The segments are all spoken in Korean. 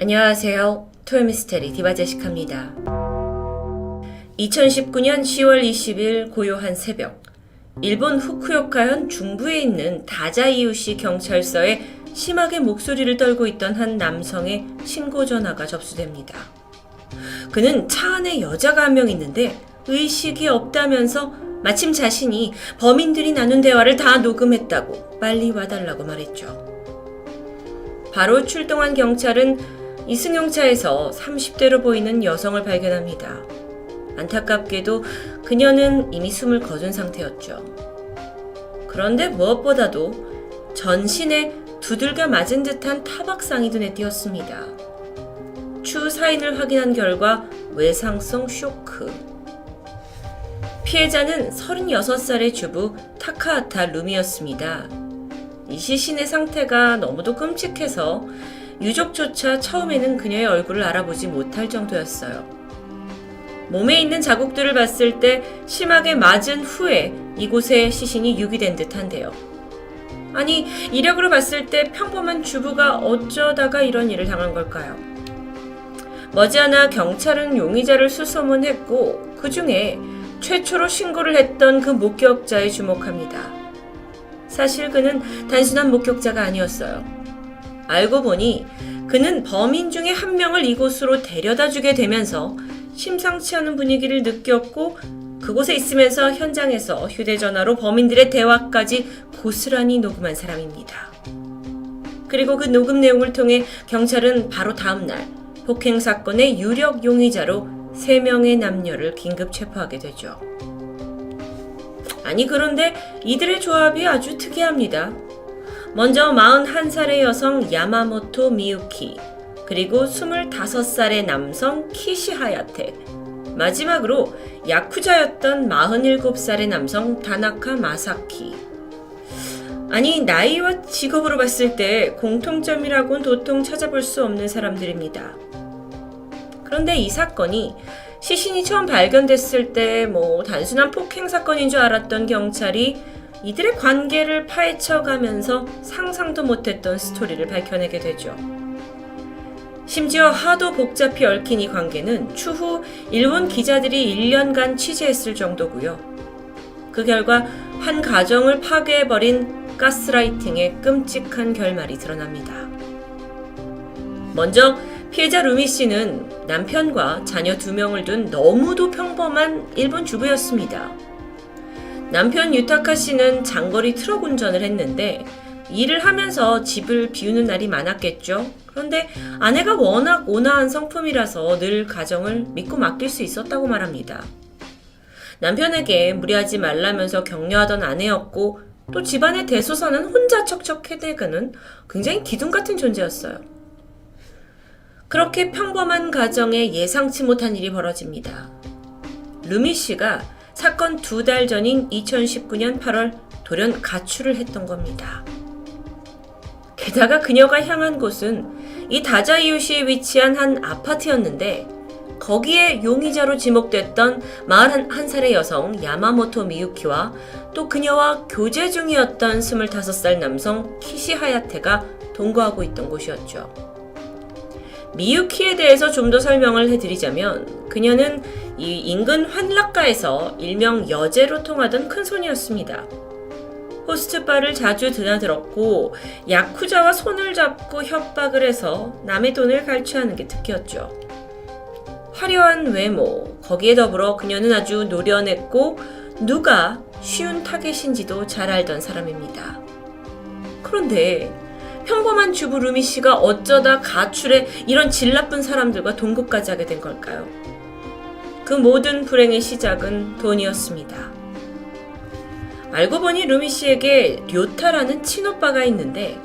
안녕하세요. 토요미스테리 디바제시카입니다. 2019년 10월 20일 고요한 새벽, 일본 후쿠오카현 중부에 있는 다자이우시 경찰서에 심하게 목소리를 떨고 있던 한 남성의 신고 전화가 접수됩니다. 그는 차 안에 여자가 한 명 있는데 의식이 없다면서 마침 자신이 범인들이 나눈 대화를 다 녹음했다고 빨리 와달라고 말했죠. 바로 출동한 경찰은 이승용 차에서 30대로 보이는 여성을 발견합니다. 안타깝게도 그녀는 이미 숨을 거둔 상태였죠. 그런데 무엇보다도 전신에 두들겨 맞은 듯한 타박상이 눈에 띄었습니다. 추 사인을 확인한 결과 외상성 쇼크. 피해자는 36살의 주부 타카하타 룸이었습니다. 이 시신의 상태가 너무도 끔찍해서 유족조차 처음에는 그녀의 얼굴을 알아보지 못할 정도였어요. 몸에 있는 자국들을 봤을 때 심하게 맞은 후에 이곳에 시신이 유기된 듯한데요. 아니, 이력으로 봤을 때 평범한 주부가 어쩌다가 이런 일을 당한 걸까요? 머지않아 경찰은 용의자를 수소문했고 그 중에 최초로 신고를 했던 그 목격자에 주목합니다. 사실 그는 단순한 목격자가 아니었어요. 알고 보니 그는 범인 중에 한 명을 이곳으로 데려다 주게 되면서 심상치 않은 분위기를 느꼈고 그곳에 있으면서 현장에서 휴대전화로 범인들의 대화까지 고스란히 녹음한 사람입니다. 그리고 그 녹음 내용을 통해 경찰은 바로 다음날 폭행 사건의 유력 용의자로 3명의 남녀를 긴급 체포하게 되죠. 아니 그런데 이들의 조합이 아주 특이합니다. 먼저 41살의 여성 야마모토 미유키, 그리고 25살의 남성 키시 하야테, 마지막으로 야쿠자였던 47살의 남성 다나카 마사키. 아니, 나이와 직업으로 봤을 때 공통점이라고는 도통 찾아볼 수 없는 사람들입니다. 그런데 이 사건이 시신이 처음 발견됐을 때 뭐 단순한 폭행 사건인 줄 알았던 경찰이 이들의 관계를 파헤쳐가면서 상상도 못했던 스토리를 밝혀내게 되죠. 심지어 하도 복잡히 얽힌 이 관계는 추후 일본 기자들이 1년간 취재했을 정도고요. 그 결과 한 가정을 파괴해버린 가스라이팅의 끔찍한 결말이 드러납니다. 먼저 피해자 루미 씨는 남편과 자녀 두 명을 둔 너무도 평범한 일본 주부였습니다. 남편 유타카 씨는 장거리 트럭 운전을 했는데 일을 하면서 집을 비우는 날이 많았겠죠. 그런데 아내가 워낙 온화한 성품이라서 늘 가정을 믿고 맡길 수 있었다고 말합니다. 남편에게 무리하지 말라면서 격려하던 아내였고 또 집안의 대소사는 혼자 척척 해내가는 굉장히 기둥 같은 존재였어요. 그렇게 평범한 가정에 예상치 못한 일이 벌어집니다. 루미 씨가 사건 두 달 전인 2019년 8월 돌연 가출을 했던 겁니다. 게다가 그녀가 향한 곳은 이 다자이유시에 위치한 한 아파트였는데 거기에 용의자로 지목됐던 41살의 여성 야마모토 미유키와 또 그녀와 교제 중이었던 25살 남성 키시 하야테가 동거하고 있던 곳이었죠. 미유키에 대해서 좀 더 설명을 해드리자면 그녀는 이 인근 환락가에서 일명 여제로 통하던 큰손이었습니다. 호스트바를 자주 드나들었고 야쿠자와 손을 잡고 협박을 해서 남의 돈을 갈취하는 게 특기였죠. 화려한 외모, 거기에 더불어 그녀는 아주 노련했고 누가 쉬운 타겟인지도 잘 알던 사람입니다. 그런데 평범한 주부 루미 씨가 어쩌다 가출해 이런 질 나쁜 사람들과 동거까지 하게 된 걸까요? 그 모든 불행의 시작은 돈이었습니다. 알고 보니 루미 씨에게 료타라는 친오빠가 있는데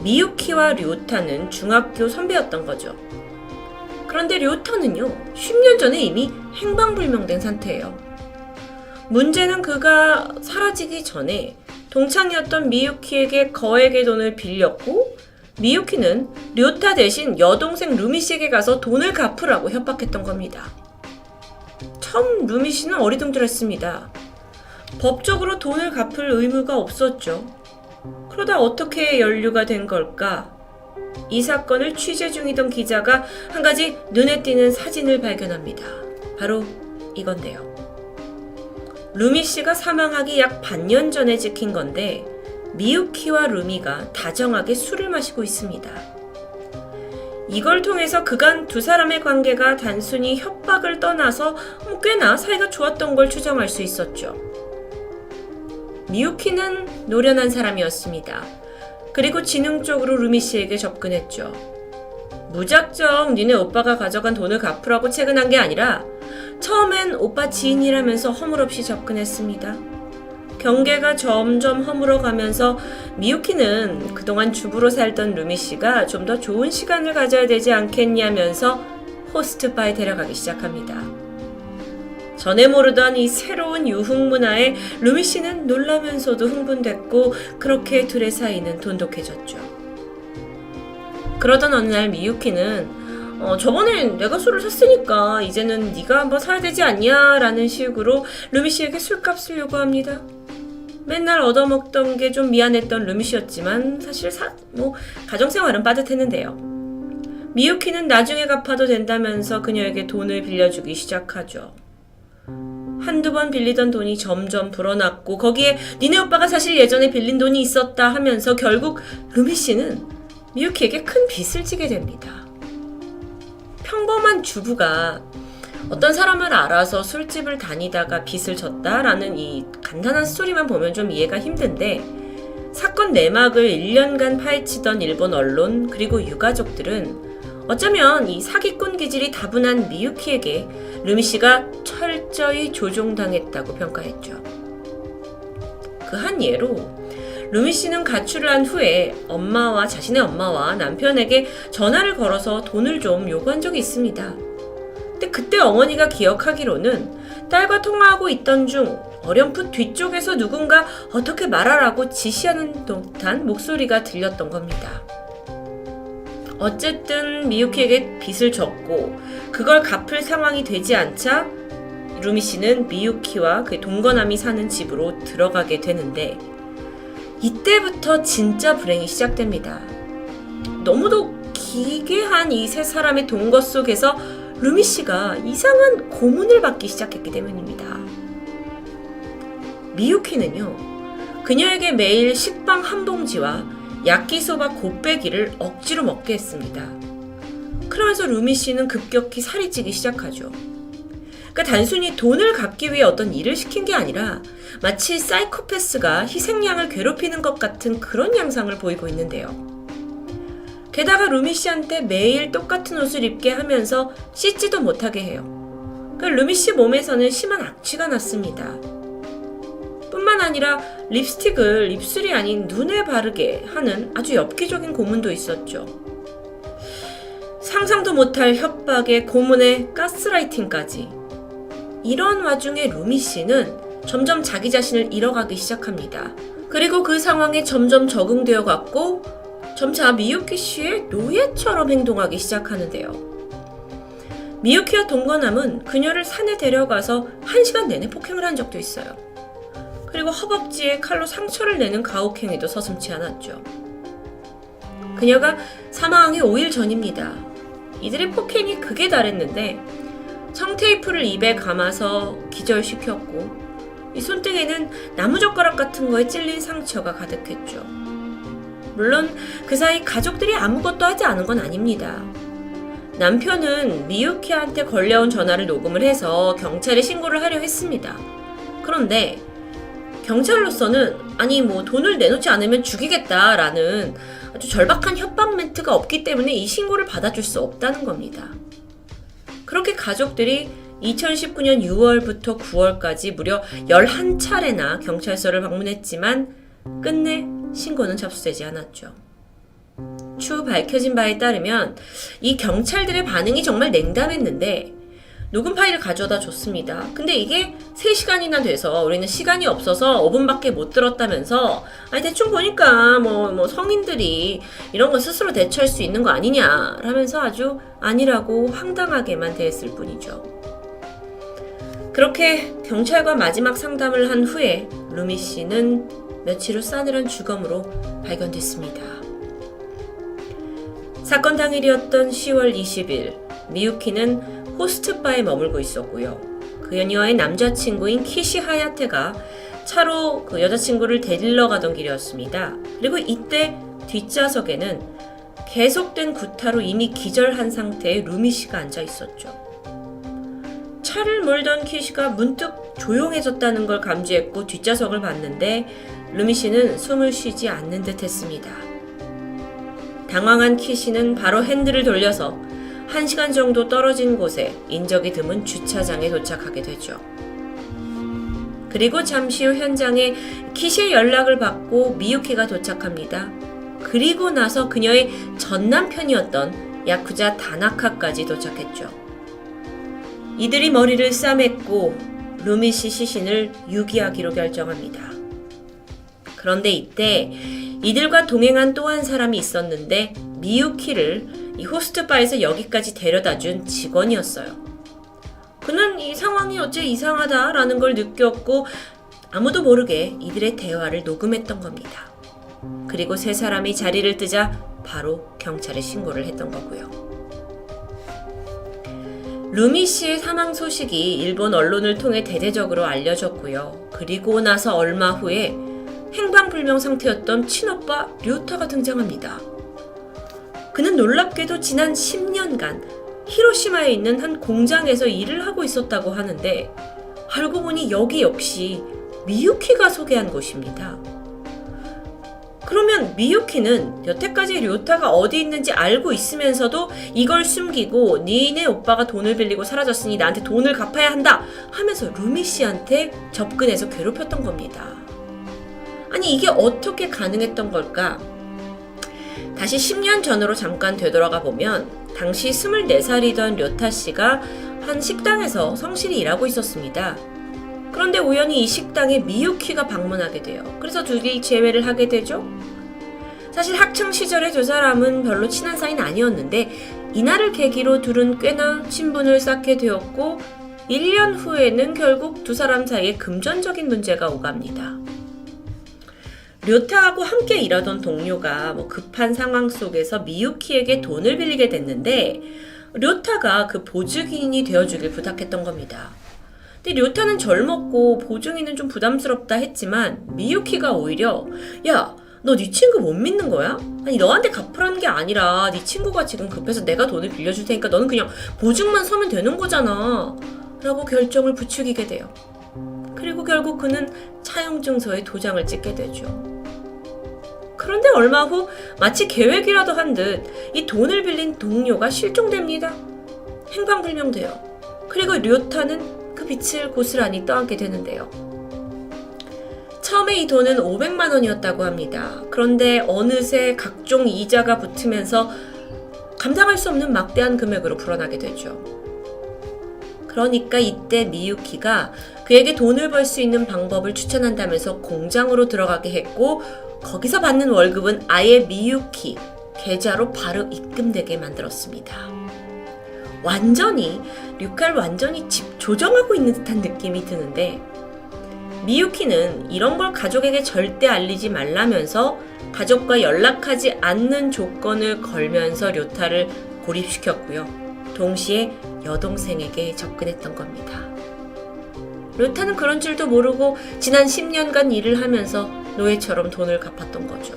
미유키와 료타는 중학교 선배였던 거죠. 그런데 료타는요, 10년 전에 이미 행방불명된 상태예요. 문제는 그가 사라지기 전에 동창이었던 미유키에게 거액의 돈을 빌렸고 미유키는 료타 대신 여동생 루미 씨에게 가서 돈을 갚으라고 협박했던 겁니다. 처음 루미 씨는 어리둥절했습니다. 법적으로 돈을 갚을 의무가 없었죠. 그러다 어떻게 연루가 된 걸까? 이 사건을 취재 중이던 기자가 한 가지 눈에 띄는 사진을 발견합니다. 바로 이건데요. 루미 씨가 사망하기 약 반년 전에 찍힌 건데 미유키와 루미가 다정하게 술을 마시고 있습니다. 이걸 통해서 그간 두 사람의 관계가 단순히 협박을 떠나서 뭐 꽤나 사이가 좋았던 걸 추정할 수 있었죠. 미유키는 노련한 사람이었습니다. 그리고 지능적으로 루미 씨에게 접근했죠. 무작정 니네 오빠가 가져간 돈을 갚으라고 채근한 게 아니라 처음엔 오빠 지인이라면서 허물없이 접근했습니다. 경계가 점점 허물어가면서 미유키는 그동안 주부로 살던 루미 씨가 좀 더 좋은 시간을 가져야 되지 않겠냐면서 호스트 바에 데려가기 시작합니다. 전에 모르던 이 새로운 유흥 문화에 루미 씨는 놀라면서도 흥분됐고 그렇게 둘의 사이는 돈독해졌죠. 그러던 어느 날 미유키는 어, 저번엔 내가 술을 샀으니까 이제는 네가 한번 사야 되지 않냐 라는 식으로 루미 씨에게 술값을 요구합니다. 맨날 얻어먹던 게 좀 미안했던 루미 씨였지만 사실 사, 뭐 가정생활은 빠듯했는데요. 미유키는 나중에 갚아도 된다면서 그녀에게 돈을 빌려주기 시작하죠. 한두 번 빌리던 돈이 점점 불어났고 거기에 니네 오빠가 사실 예전에 빌린 돈이 있었다 하면서 결국 루미 씨는 미유키에게 큰 빚을 지게 됩니다. 평범한 주부가 어떤 사람을 알아서 술집을 다니다가 빚을 졌다라는 이 간단한 스토리만 보면 좀 이해가 힘든데 사건 내막을 1년간 파헤치던 일본 언론 그리고 유가족들은 어쩌면 이 사기꾼 기질이 다분한 미유키에게 루미 씨가 철저히 조종당했다고 평가했죠. 그 한 예로 루미 씨는 가출을 한 후에 엄마와 자신의 엄마와 남편에게 전화를 걸어서 돈을 좀 요구한 적이 있습니다. 근데 그때 어머니가 기억하기로는 딸과 통화하고 있던 중 어렴풋 뒤쪽에서 누군가 어떻게 말하라고 지시하는 듯한 목소리가 들렸던 겁니다. 어쨌든 미유키에게 빚을 졌고 그걸 갚을 상황이 되지 않자 루미 씨는 미유키와 그 동거남이 사는 집으로 들어가게 되는데 이때부터 진짜 불행이 시작됩니다. 너무도 기괴한 이 세 사람의 동거 속에서 루미 씨가 이상한 고문을 받기 시작했기 때문입니다. 미유키는요, 그녀에게 매일 식빵 한 봉지와 야끼소바 곱빼기를 억지로 먹게 했습니다. 그러면서 루미 씨는 급격히 살이 찌기 시작하죠. 그러니까 단순히 돈을 갚기 위해 어떤 일을 시킨 게 아니라 마치 사이코패스가 희생양을 괴롭히는 것 같은 그런 양상을 보이고 있는데요. 게다가 루미 씨한테 매일 똑같은 옷을 입게 하면서 씻지도 못하게 해요. 그 루미 씨 몸에서는 심한 악취가 났습니다. 뿐만 아니라 립스틱을 입술이 아닌 눈에 바르게 하는 아주 엽기적인 고문도 있었죠. 상상도 못할 협박에 고문에 가스라이팅까지. 이런 와중에 루미 씨는 점점 자기 자신을 잃어가기 시작합니다. 그리고 그 상황에 점점 적응되어 갔고 점차 미유키 씨의 노예처럼 행동하기 시작하는데요. 미유키와 동거남은 그녀를 산에 데려가서 한 시간 내내 폭행을 한 적도 있어요. 그리고 허벅지에 칼로 상처를 내는 가혹행위도 서슴지 않았죠. 그녀가 사망하기 5일 전입니다. 이들의 폭행이 극에 달했는데 청테이프를 입에 감아서 기절시켰고 이 손등에는 나무젓가락 같은 거에 찔린 상처가 가득했죠. 물론 그 사이 가족들이 아무것도 하지 않은 건 아닙니다. 남편은 미유키한테 걸려온 전화를 녹음을 해서 경찰에 신고를 하려 했습니다. 그런데 경찰로서는 아니 뭐 돈을 내놓지 않으면 죽이겠다라는 아주 절박한 협박 멘트가 없기 때문에 이 신고를 받아줄 수 없다는 겁니다. 그렇게 가족들이 2019년 6월부터 9월까지 무려 11차례나 경찰서를 방문했지만 끝내 신고는 접수되지 않았죠. 추후 밝혀진 바에 따르면 이 경찰들의 반응이 정말 냉담했는데 녹음 파일을 가져다 줬습니다. 근데 이게 3시간이나 돼서 우리는 시간이 없어서 5분밖에 못 들었다면서 아니 대충 보니까 뭐, 뭐 성인들이 이런 거 스스로 대처할 수 있는 거 아니냐 라면서 아주 아니라고 황당하게만 대했을 뿐이죠. 그렇게 경찰과 마지막 상담을 한 후에 루미 씨는 며칠 후 싸늘한 주검으로 발견됐습니다. 사건 당일이었던 10월 20일, 미유키는 호스트바에 머물고 있었고요. 그 연이와의 남자친구인 키시 하야테가 차로 그 여자친구를 데리러 가던 길이었습니다. 그리고 이때 뒷좌석에는 계속된 구타로 이미 기절한 상태의 루미 씨가 앉아 있었죠. 차를 몰던 키시가 문득 조용해졌다는 걸 감지했고 뒷좌석을 봤는데 루미 씨는 숨을 쉬지 않는 듯 했습니다. 당황한 키시는 바로 핸들을 돌려서 1시간 정도 떨어진 곳에 인적이 드문 주차장에 도착하게 되죠. 그리고 잠시 후 현장에 키시의 연락을 받고 미유키가 도착합니다. 그리고 나서 그녀의 전 남편이었던 야쿠자 다나카까지 도착했죠. 이들이 머리를 싸맸고 루미 씨 시신을 유기하기로 결정합니다. 그런데 이때 이들과 동행한 또 한 사람이 있었는데 미유키를 이 호스트바에서 여기까지 데려다 준 직원이었어요. 그는 이 상황이 어째 이상하다라는 걸 느꼈고 아무도 모르게 이들의 대화를 녹음했던 겁니다. 그리고 세 사람이 자리를 뜨자 바로 경찰에 신고를 했던 거고요. 루미 씨의 사망 소식이 일본 언론을 통해 대대적으로 알려졌고요. 그리고 나서 얼마 후에 행방불명 상태였던 친오빠 류타가 등장합니다. 그는 놀랍게도 지난 10년간 히로시마에 있는 한 공장에서 일을 하고 있었다고 하는데 알고 보니 여기 역시 미유키가 소개한 곳입니다. 그러면 미유키는 여태까지 료타가 어디 있는지 알고 있으면서도 이걸 숨기고 니네 오빠가 돈을 빌리고 사라졌으니 나한테 돈을 갚아야 한다 하면서 루미 씨한테 접근해서 괴롭혔던 겁니다. 아니 이게 어떻게 가능했던 걸까? 다시 10년 전으로 잠깐 되돌아가 보면 당시 24살이던 료타 씨가 한 식당에서 성실히 일하고 있었습니다. 그런데 우연히 이 식당에 미유키가 방문하게 돼요. 그래서 둘이 재회를 하게 되죠. 사실 학창 시절에 두 사람은 별로 친한 사이는 아니었는데 이날을 계기로 둘은 꽤나 친분을 쌓게 되었고 1년 후에는 결국 두 사람 사이에 금전적인 문제가 오갑니다. 료타하고 함께 일하던 동료가 뭐 급한 상황 속에서 미유키에게 돈을 빌리게 됐는데 료타가 그 보증인이 되어주길 부탁했던 겁니다. 근데 료타는 젊었고 보증인은 좀 부담스럽다 했지만 미유키가 오히려 야, 너네 친구 못 믿는 거야? 아니 너한테 갚으라는 게 아니라 네 친구가 지금 급해서 내가 돈을 빌려줄 테니까 너는 그냥 보증만 서면 되는 거잖아. 라고 결정을 부추기게 돼요. 그리고 결국 그는 차용증서에 도장을 찍게 되죠. 그런데 얼마 후 마치 계획이라도 한 듯 이 돈을 빌린 동료가 실종됩니다. 행방불명돼요. 그리고 료타는 그 빛을 고스란히 떠안게 되는데요. 처음에 이 돈은 500만 원이었다고 합니다. 그런데 어느새 각종 이자가 붙으면서 감당할 수 없는 막대한 금액으로 불어나게 되죠. 그러니까 이때 미유키가 그에게 돈을 벌 수 있는 방법을 추천한다면서 공장으로 들어가게 했고 거기서 받는 월급은 아예 미유키 계좌로 바로 입금되게 만들었습니다. 완전히 류칼 완전히 집 조정하고 있는 듯한 느낌이 드는데 미유키는 이런 걸 가족에게 절대 알리지 말라면서 가족과 연락하지 않는 조건을 걸면서 료타를 고립시켰고요. 동시에 여동생에게 접근했던 겁니다. 료타는 그런 줄도 모르고 지난 10년간 일을 하면서 노예처럼 돈을 갚았던 거죠.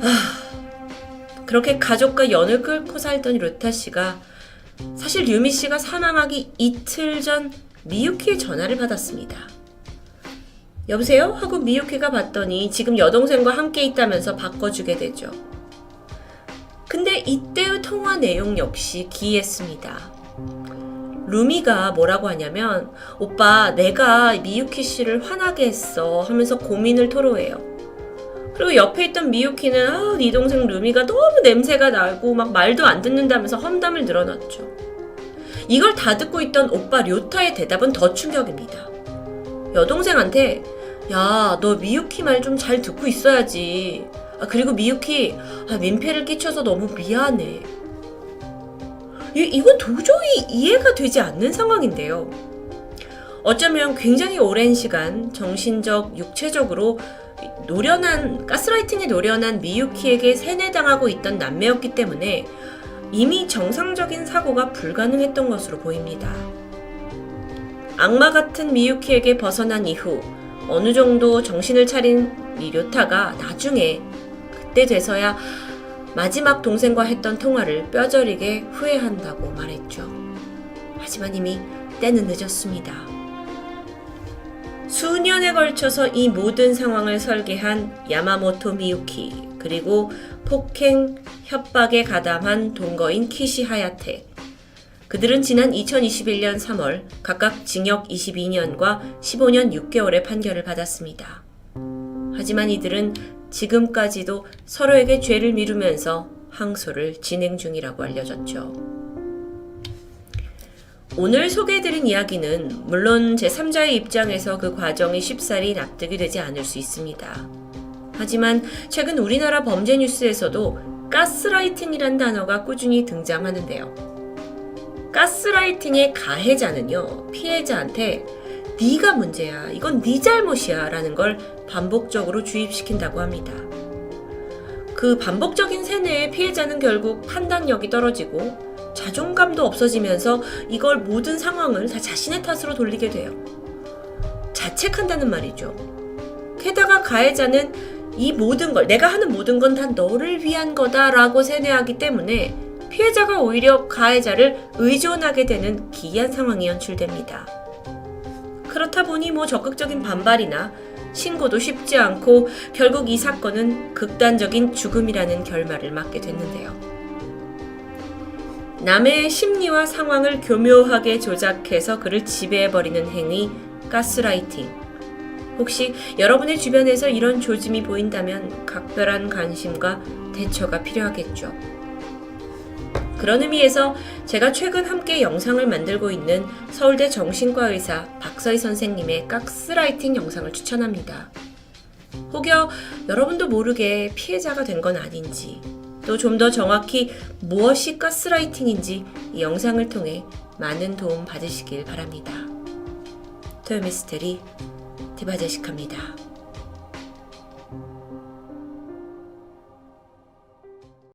아, 그렇게 가족과 연을 끊고 살던 료타 씨가 사실 류미 씨가 사망하기 이틀 전 미유키의 전화를 받았습니다. 여보세요? 하고 미유키가 받더니 지금 여동생과 함께 있다면서 바꿔주게 되죠. 근데 이때의 통화 내용 역시 기이했습니다. 루미가 뭐라고 하냐면 오빠 내가 미유키 씨를 화나게 했어 하면서 고민을 토로해요. 그리고 옆에 있던 미유키는 아, 네 동생 루미가 너무 냄새가 나고 막 말도 안 듣는다면서 험담을 늘어놨죠. 이걸 다 듣고 있던 오빠 료타의 대답은 더 충격입니다. 여동생한테 야, 너 미유키 말 좀 잘 듣고 있어야지. 아, 그리고 미유키, 아, 민폐를 끼쳐서 너무 미안해. 이, 이건 도저히 이해가 되지 않는 상황인데요. 어쩌면 굉장히 오랜 시간 정신적, 육체적으로 노련한 가스라이팅에 노련한 미유키에게 세뇌당하고 있던 남매였기 때문에 이미 정상적인 사고가 불가능했던 것으로 보입니다. 악마 같은 미유키에게 벗어난 이후 어느 정도 정신을 차린 이 료타가 나중에 그때 돼서야 마지막 동생과 했던 통화를 뼈저리게 후회한다고 말했죠. 하지만 이미 때는 늦었습니다. 수년에 걸쳐서 이 모든 상황을 설계한 야마모토 미유키, 그리고 폭행, 협박에 가담한 동거인 키시 하야테. 그들은 지난 2021년 3월 각각 징역 22년과 15년 6개월의 판결을 받았습니다. 하지만 이들은 지금까지도 서로에게 죄를 미루면서 항소를 진행 중이라고 알려졌죠. 오늘 소개해드린 이야기는 물론 제3자의 입장에서 그 과정이 쉽사리 납득이 되지 않을 수 있습니다. 하지만 최근 우리나라 범죄 뉴스에서도 가스라이팅이란 단어가 꾸준히 등장하는데요. 가스라이팅의 가해자는요, 피해자한테 네가 문제야, 이건 네 잘못이야 라는 걸 반복적으로 주입시킨다고 합니다. 그 반복적인 세뇌에 피해자는 결국 판단력이 떨어지고 자존감도 없어지면서 이걸 모든 상황을 다 자신의 탓으로 돌리게 돼요. 자책한다는 말이죠. 게다가 가해자는 이 모든 걸, 내가 하는 모든 건 다 너를 위한 거다라고 세뇌하기 때문에 피해자가 오히려 가해자를 의존하게 되는 기이한 상황이 연출됩니다. 그렇다 보니 뭐 적극적인 반발이나 신고도 쉽지 않고 결국 이 사건은 극단적인 죽음이라는 결말을 맞게 됐는데요. 남의 심리와 상황을 교묘하게 조작해서 그를 지배해버리는 행위, 가스라이팅. 혹시 여러분의 주변에서 이런 조짐이 보인다면 각별한 관심과 대처가 필요하겠죠. 그런 의미에서 제가 최근 함께 영상을 만들고 있는 서울대 정신과 의사 박서희 선생님의 가스라이팅 영상을 추천합니다. 혹여 여러분도 모르게 피해자가 된 건 아닌지, 또 좀 더 정확히 무엇이 가스라이팅인지 이 영상을 통해 많은 도움 받으시길 바랍니다. 토요미스테리 디바제식합니다.